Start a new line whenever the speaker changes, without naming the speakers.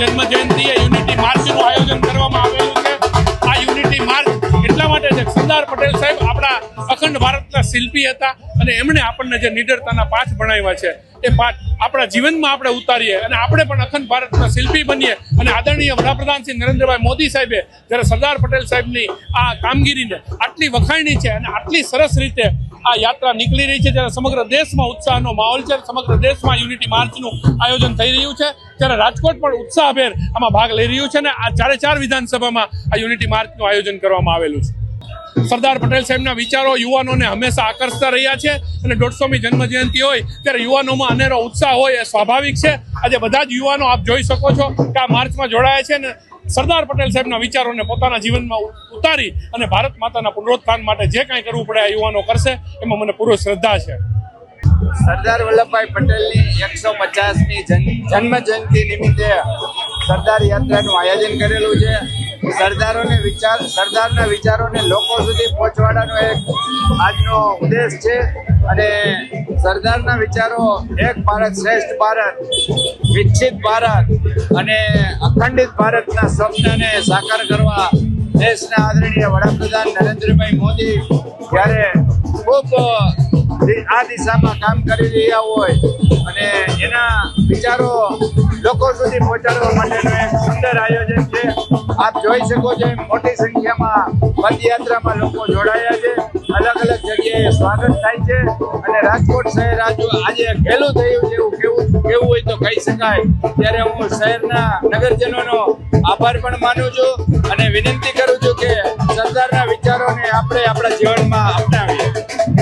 જન્મ જયંતિએ યુનિટી માર્ચનું આયોજન કરવામાં આવેલું છે. આ યુનિટી માર્ચ એટલા માટે છે સરદાર પટેલ સાહેબ આપણા અખંડ ભારતના શિલ્પી હતા અને એમણે આપણને જે નિડરતાના પાઠ ભણાવ્યા છે, એ પાઠ આપણા જીવનમાં આપણે ઉતારીએ અને આપણે પણ અખંડ ભારતના શિલ્પી બનીએ. અને આદરણીય વડાપ્રધાન શ્રી નરેન્દ્રભાઈ મોદી સાહેબે જ્યારે સરદાર પટેલ સાહેબની આ કામગીરીને આટલી વખાણી છે અને આટલી સરસ રીતે આ યાત્રા નીકળી રહી છે જ્યારે સમગ્ર દેશમાં ઉત્સાહનો માહોલ છે સમગ્ર દેશમાં યુનિટી માર્ચનું આયોજન થઈ રહ્યું છે. ત્યારે રાજકોટ પણ ઉત્સાહભેર આમાં ભાગ લઈ રહ્યું છે અને આ ચારે ચાર વિધાનસભામાં આ યુનિટી માર્ચનું આયોજન કરવામાં આવેલું છે. સરદાર પટેલ સાહેબના વિચારો યુવાનોને હંમેશા આકર્ષતા રહ્યા છે અને દોઢસોમી જન્મજયંતિ હોય ત્યારે યુવાનોમાં અનેરો ઉત્સાહ હોય એ સ્વાભાવિક છે. આજે બધા જ યુવાનો આપ જોઈ શકો છો કે આ માર્ચમાં જોડાયા છે ને સરદાર પટેલ સાહેબના વિચારોને પોતાના જીવનમાં ઉતારી અને ભારત માતાના પુનરોત્થાન માટે જે કાંઈ કરવું પડે આ યુવાનો કરશે, એમાં મને પૂરો શ્રદ્ધા છે.
સરદાર વલ્લભભાઈ પટેલની એકસો પચાસની જન્મ જયંતિ નિમિત્તે સરદાર યાત્રાનું આયોજન કરેલું છે. સરદારોને વિચાર સરદારના વિચારોને લોકો સુધી પહોંચવાડાનો એક આજનો ઉદ્દેશ છે અને સરદારના વિચારો એક ભારત શ્રેષ્ઠ ભારત, વિકસિત ભારત અને અખંડિત ભારતના સ્વપ્નને સાકાર કરવા દેશના આદરણીય વડાપ્રધાન નરેન્દ્રભાઈ મોદી જ્યારે ખૂબ આ દિશામાં કામ કરી રહ્યા હોય અને એના વિચારો લોકો સુધી પહોંચાડવા માટેનું એક સુંદર આયોજન છે. આપ જોઈ શકો છો મોટી સંખ્યામાં પદયાત્રામાં લોકો જોડાયા છે. અલગ અલગ જગ્યાએ સ્વાગત થાય છે અને રાજકોટ શહેર આજુ આજે ઘેલું થયું છે એવું કેવું કેવું હોય તો કહી શકાય. ત્યારે હું શહેરના નગરજનોનો આભાર પણ માનું છું અને વિનંતી કરું છું કે સરદારના વિચારોને આપણે આપણા જીવનમાં અપનાવીએ